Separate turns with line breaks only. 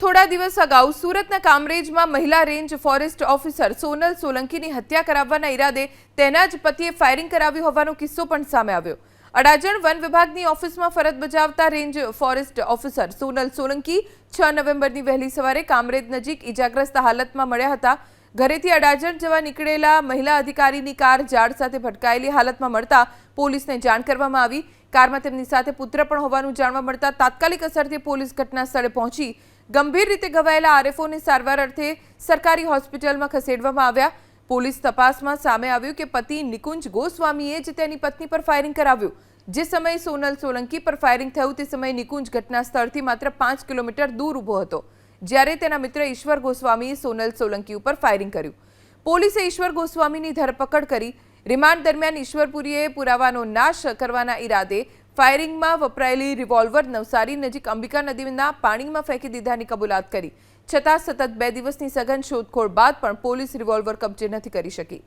થોડા દિવસ અગાઉ સુરતના કામરેજમાં મહિલા રેન્જ ફોરેસ્ટ ઓફિસર સોનલ સોલંકીની હત્યા કરાવવાના ઈરાદે તેના જ પતિએ ફાયરિંગ કરાવ્યું હોવાનો કિસ્સો પણ સામે આવ્યો. અડાજણ વન વિભાગની ઓફિસમાં ફરજ બજાવતા range forest officer Sonal Solanki છ નવેમ્બરની વહેલી સવારે કામરેજ નજીક ઇજાગ્રસ્ત હાલતમાં મળ્યા હતા. ઘરેથી અડાજણ જવા નીકળેલા મહિલા અધિકારીની કાર ઝાડ સાથે ભટકાયેલી હાલતમાં મળતા પોલીસને જાણ કરવામાં આવી. કારમાં તેમની સાથે પુત્ર પણ હોવાનું જાણવા મળતા તાત્કાલિક અસરથી પોલીસ ઘટના સ્થળે પહોંચી ગંભીર રીતે ઘવાયેલા આરએફઓને સારવાર અર્થે સરકારી હોસ્પિટલમાં ખસેડવામાં આવ્યા. પોલીસ તપાસમાં સામે આવ્યું કે પતિ નિકુંજ ગોસ્વામીએ જ તેની પત્ની પર ફાયરિંગ કરાવ્યું. જે સમયે સોનલ સોલંકી પર ફાયરિંગ થયું, તે સમયે નિકુંજ ઘટના સ્થળથી માત્ર પાંચ કિલોમીટર દૂર ઊભો હતો. જ્યારે તેના મિત્ર ઈશ્વર ગોસ્વામીએ સોનલ સોલંકી ઉપર ફાયરિંગ કર્યું. પોલીસે ઈશ્વર ગોસ્વામીની ધરપકડ કરી. રિમાન્ડ દરમિયાન ઈશ્વરપુરીએ પુરાવાનો નાશ કરવાના ઈરાદે ફાયરિંગમાં વપરાયેલી રિવોલ્વર નવસારી નજીક અંબિકા નદીના પાણીમાં ફેંકી દીધાની કબૂલાત કરી. છતાં સતત બે દિવસની સઘન શોધખોળ બાદ પણ પોલીસ રિવોલ્વર કબજે નથી કરી શકી.